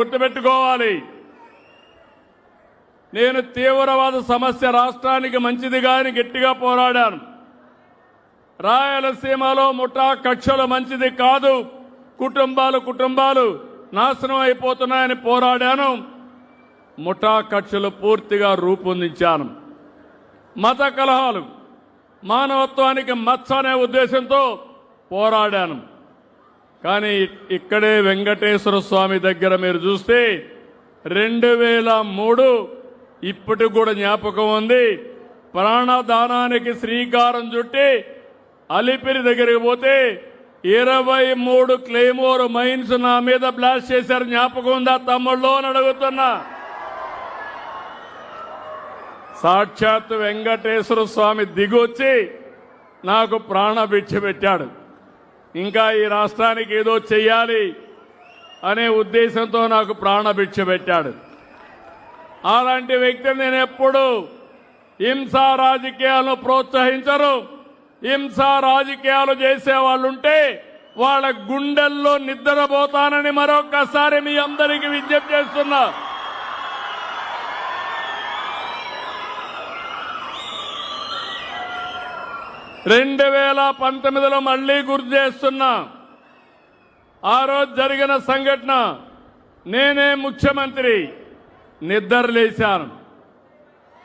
గుర్తుపెట్టుకోవాలి. నేను తీవ్రవాద సమస్య రాష్ట్రానికి మంచిది గాని గట్టిగా పోరాడాను. రాయలసీమలో ముఠా కక్షలు మంచిది కాదు. కుటుంబాలు కుటుంబాలు నాశనం అయిపోతున్నాయని పోరాడాను. ముఠా కక్షలు పూర్తిగా రూపొందించాను. మత కలహాలు మానవత్వానికి మచ్చ అనే ఉద్దేశంతో పోరాడాను. కానీ ఇక్కడే వెంకటేశ్వర స్వామి దగ్గర మీరు చూస్తే రెండు వేల మూడు ఇప్పటికి కూడా జ్ఞాపకం ఉంది. ప్రాణదానానికి శ్రీకారం చుట్టి అలిపిరి దగ్గరికి పోతే ఇరవై మూడు క్లెయిమోర్ మైన్స్ నా మీద బ్లాస్ట్ చేశారు. జ్ఞాపకం ఉందా తమ్ముళ్ళు అని అడుగుతున్నా. సాక్షాత్ వెంకటేశ్వర స్వామి దిగొచ్చి నాకు ప్రాణభిక్ష పెట్టాడు. ఇంకా ఈ రాష్ట్రానికి ఏదో చెయ్యాలి అనే ఉద్దేశంతో నాకు ప్రాణభిక్ష పెట్టాడు. అలాంటి వ్యక్తిని నేను ఎప్పుడు హింసా రాజకీయాలను ప్రోత్సహించరు. హింసా రాజకీయాలు చేసే వాళ్ళుంటే వాళ్ళ గుండెల్లో నిద్రపోతానని మరొకసారి మీ అందరికీ విజ్ఞప్తి చేస్తున్నా. రెండు వేల పంతొమ్మిదిలో మళ్ళీ గుర్తు చేస్తున్నా. ఆ రోజు జరిగిన సంఘటన నేనే ముఖ్యమంత్రి నిద్రలేశాను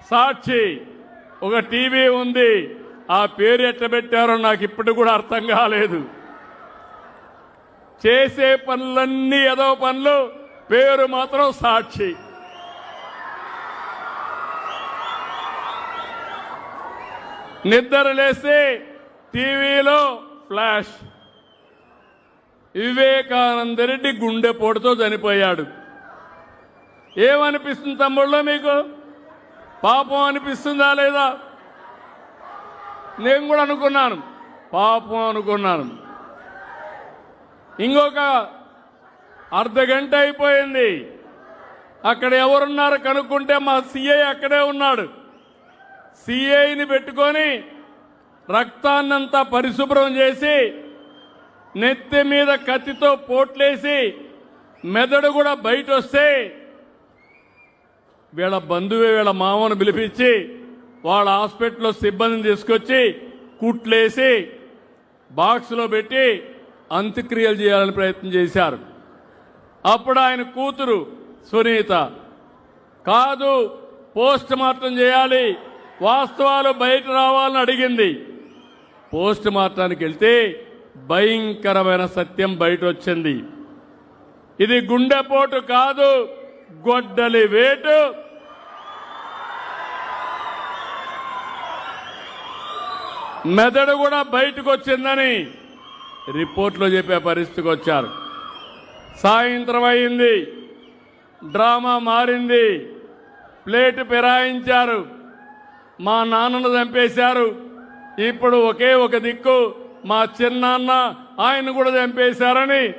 సాక్షి ఒక టీవీ ఉంది ఆ పేరు ఎట్టబెట్టారో నాకు ఇప్పుడు కూడా అర్థం కాలేదు. చేసే పనులన్నీ ఏదో పనులు పేరు మాత్రం సాక్షి. నిద్ర లేస్తే టీవీలో ఫ్లాష్. వివేకానంద రెడ్డి గుండెపోటుతో చనిపోయాడు. ఏమనిపిస్తుంది తమ్ముళ్ళో మీకు? పాపం అనిపిస్తుందా లేదా? నేను కూడా అనుకున్నాను. పాపం అనుకున్నాను. ఇంకొక అర్ధ గంట అయిపోయింది. అక్కడ ఎవరున్నారు కనుక్కుంటే మా సీఐ అక్కడే ఉన్నాడు. సిఐని పెట్టుకొని రక్తాన్నంతా పరిశుభ్రం చేసి నెత్తి మీద కత్తితో పోట్లేసి మెదడు కూడా బయట వస్తే వీళ్ళ బంధువే వీళ్ళ మామను పిలిపించి వాళ్ళ హాస్పిటల్లో సిబ్బందిని తీసుకొచ్చి కుట్లేసి బాక్స్లో పెట్టి అంత్యక్రియలు చేయాలని ప్రయత్నం చేశారు. అప్పుడు ఆయన కూతురు సునీత కాదు పోస్ట్ మార్టం చేయాలి వాస్తవాలు బయట రావాలని అడిగింది. పోస్ట్ మార్టానికి వెళ్తే భయంకరమైన సత్యం బయట వచ్చింది ఇది గుండెపోటు కాదు గొడ్డలి వేటు. మెదడు కూడా బయటకు వచ్చిందని రిపోర్ట్లో చెప్పే పరిస్థితికి వచ్చారు. సాయంత్రం అయింది. డ్రామా మారింది. ప్లేట్ పిరాయించారు మా నాన్నను చంపేశారు. ఇప్పుడు ఒకే ఒక దిక్కు మా చిన్నాన్న ఆయన కూడా చంపేశారని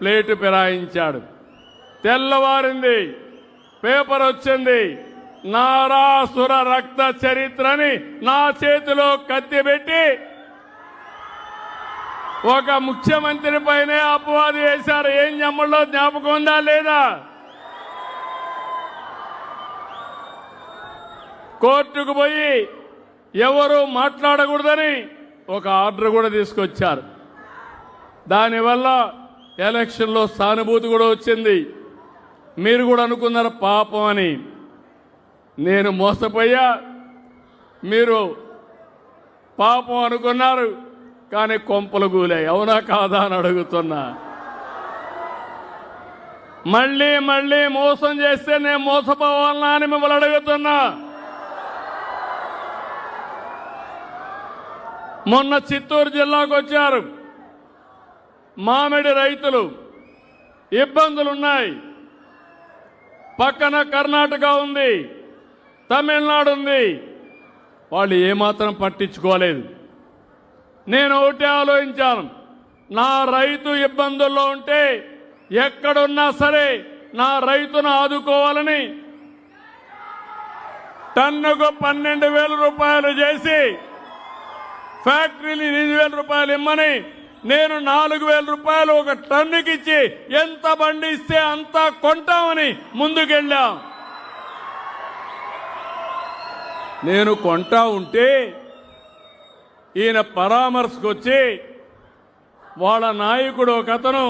ప్లేటు ఫిరాయించాడు. తెల్లవారింది పేపర్ వచ్చింది నారాసుర రక్త చరిత్రని నా చేతిలో కత్తిపెట్టి ఒక ముఖ్యమంత్రి పైనే అపవాది వేశారు. ఏం జమ్మల్లో జ్ఞాపకం ఉందా లేదా? కోర్టుకు పోయి ఎవరు మాట్లాడకూడదని ఒక ఆర్డర్ కూడా తీసుకొచ్చారు. దానివల్ల ఎలక్షన్లో సానుభూతి కూడా వచ్చింది. మీరు కూడా అనుకున్నారు పాపం అని. నేను మోసపోయా. మీరు పాపం అనుకున్నారు కానీ కొంపలు గూలాయి. అవునా కాదా అని అడుగుతున్నా. మళ్ళీ మళ్ళీ మోసం చేస్తే నేను మోసపోవాలనా అని మిమ్మల్ని అడుగుతున్నా. మొన్న చిత్తూరు జిల్లాకు వచ్చారు. మామిడి రైతులు ఇబ్బందులున్నాయి. పక్కన కర్ణాటక ఉంది తమిళనాడు ఉంది. వాళ్ళు ఏమాత్రం పట్టించుకోలేదు. నేను ఒకటే ఆలోచించాను నా రైతు ఇబ్బందుల్లో ఉంటే ఎక్కడున్నా సరే నా రైతును ఆదుకోవాలని. టన్నుకు పన్నెండు వేల రూపాయలు చేసి ఫ్యాక్టరీని ఎనిమిది వేల రూపాయలు ఇమ్మని నేను నాలుగు వేల రూపాయలు ఒక టన్నుకి ఇచ్చి ఎంత బండి ఇస్తే అంత కొంటామని ముందుకెళ్ళాం. నేను కొంటా ఉంటే ఈయన పరామర్శకు వచ్చి వాళ్ళ నాయకుడు ఒక అతను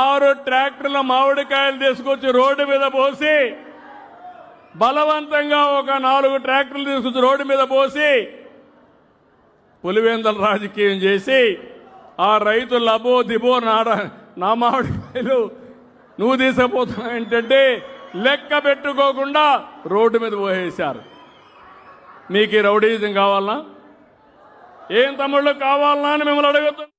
ఆరు ట్రాక్టర్ల మామిడికాయలు తీసుకొచ్చి రోడ్డు మీద పోసి బలవంతంగా ఒక నాలుగు ట్రాక్టర్లు తీసుకొచ్చి రోడ్డు మీద పోసి పులివెందల రాజకీయం చేసి ఆ రైతు లబో దిబో నాడ నా మామిడికాయలు నువ్వు తీసుకుపోతున్నావు ఏంటంటే లెక్క పెట్టుకోకుండా రోడ్డు మీద పోయేశారు. మీకు ఈ రౌడీజం కావాలనా? ఏం తమ్ముళ్ళు కావాలనా అని మిమ్మల్ని అడుగుతున్నా